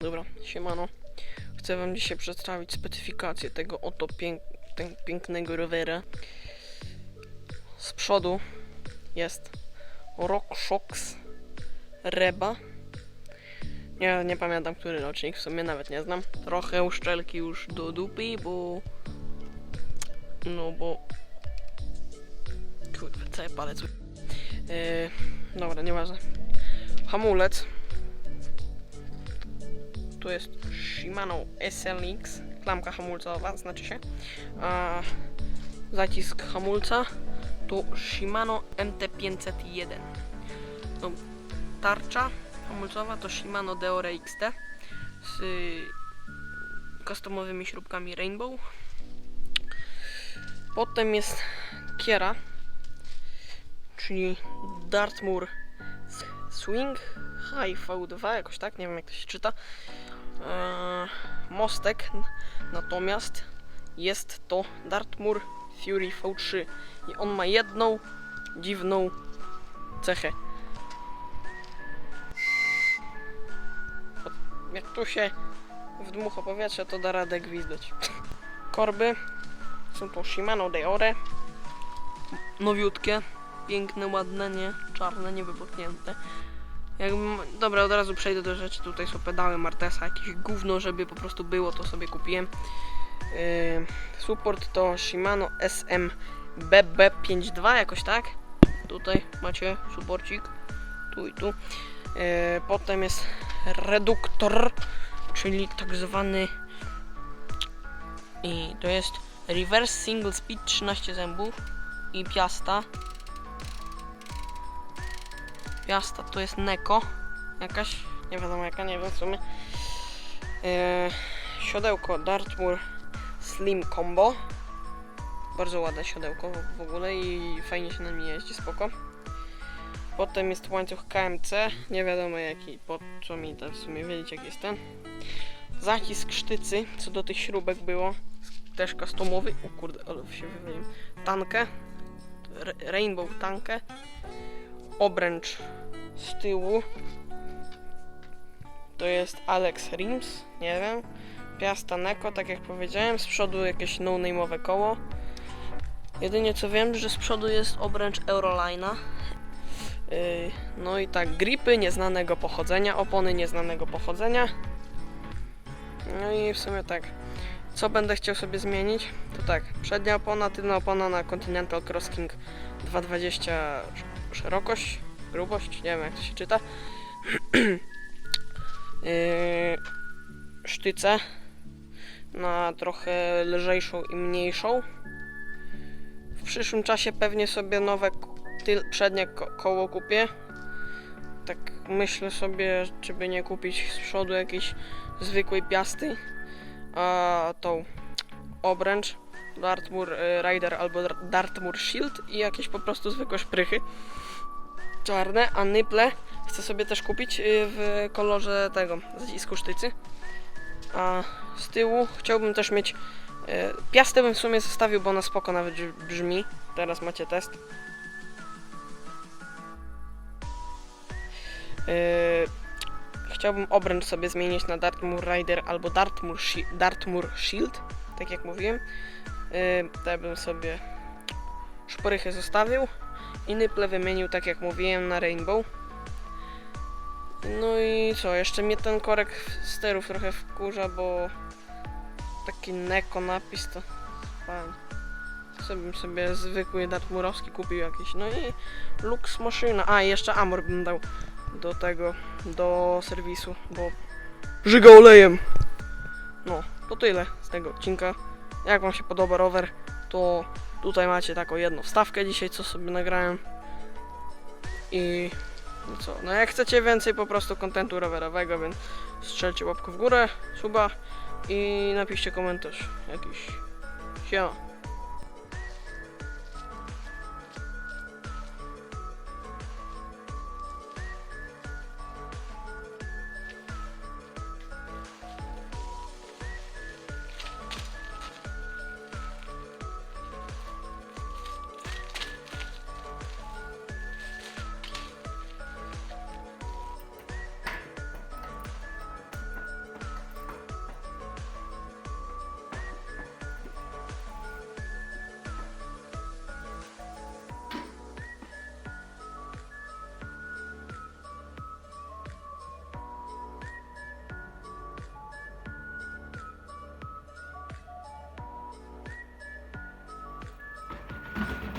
Dobra, siemano. Chcę wam dzisiaj przedstawić specyfikację tego oto pięk ten pięknego rowera. Z przodu jest RockShox Reba. Nie, nie pamiętam, który rocznik, w sumie nawet nie znam. Trochę uszczelki już do dupy, bo... No bo... Kurde, cały palec. Yy, dobra, nieważne. Hamulec tu jest Shimano SLX, klamka hamulcowa, znaczy się. Zacisk hamulca tu Shimano MT501. No, tarcza hamulcowa to Shimano Deore XT z customowymi śrubkami Rainbow. Potem jest kiera, czyli Dartmoor Swing High V2, jakoś tak, nie wiem jak to się czyta. Eee, mostek natomiast jest to Dartmoor Fury V3 i on ma jedną dziwną cechę. Jak tu się wdmucha powietrze, to da radę gwizdać. Korby są to Shimano Deore. Nowiutkie, piękne, ładne, nie czarne, nie wybuchnięte. Jakbym, dobra, od razu przejdę do rzeczy. Tutaj są pedały Martesa, jakieś gówno, żeby po prostu było, to sobie kupiłem. Yy, support to Shimano SM BB52, jakoś tak. Tutaj macie supporcik. Tu i tu. Yy, potem jest reduktor, czyli tak zwany. I to jest reverse single speed 13 zębów i piasta Piasta to jest Neko. Jakaś, nie wiadomo jaka, nie wiem w sumie. Eee, siodełko Dartmoor Slim Combo. Bardzo ładne siodełko w- ogóle i fajnie się na nim jeździ, spoko. Potem jest łańcuch KMC, nie wiadomo jaki, po co mi to w sumie wiedzieć jak jest ten. Zacisk sztycy, co do tych śrubek było, też customowy, o kurde, ale się wywaliłem. Tankę, Ra- Rainbow tankę, obręcz z tyłu to jest Alex Rims, nie wiem. Piasta Neko, tak jak powiedziałem, z przodu jakieś no-name'owe koło. Jedynie co wiem, że z przodu jest obręcz Eurolina. Yy, no i tak, gripy nieznanego pochodzenia, opony nieznanego pochodzenia. No i w sumie tak. Co będę chciał sobie zmienić? To tak, przednia opona, tylna opona na Continental Cross King 220 sz- szerokość, grubość, nie wiem jak to się czyta. yy, sztyce na trochę lżejszą i mniejszą. W przyszłym czasie pewnie sobie nowe przednie ko koło kupię. Tak myślę sobie, czy by nie kupić z przodu jakiejś zwykłej piasty, a tą obręcz Dartmoor y, Rider albo Dar- Dartmoor Shield i jakieś po prostu zwykłe szprychy czarne, a nyple chcę sobie też kupić y, w kolorze tego zacisku sztycy. A z tyłu chciałbym też mieć y, piastę bym w sumie zostawił, bo ona spoko nawet brz- brzmi. Teraz macie test. Chciałbym obręcz sobie zmienić na Dartmoor Rider albo Dartmoor, Shi- Dartmoor Shield, tak jak mówiłem. Yy, bym sobie szprychy zostawił i nyple wymienił, tak jak mówiłem, na Rainbow. No i co, jeszcze mnie ten korek sterów trochę wkurza, bo taki Neko napis to fajnie. Sobie sobie zwykły Dartmoorowski kupił jakiś. No i Lux maszyna. A, i jeszcze Amor bym dał do tego, do serwisu, bo żyga olejem. No, to tyle z tego odcinka. Jak wam się podoba rower, to tutaj macie taką jedną wstawkę dzisiaj, co sobie nagrałem. I no co, no jak chcecie więcej po prostu kontentu rowerowego, więc strzelcie łapkę w górę, suba i napiszcie komentarz jakiś. Siema. Bye.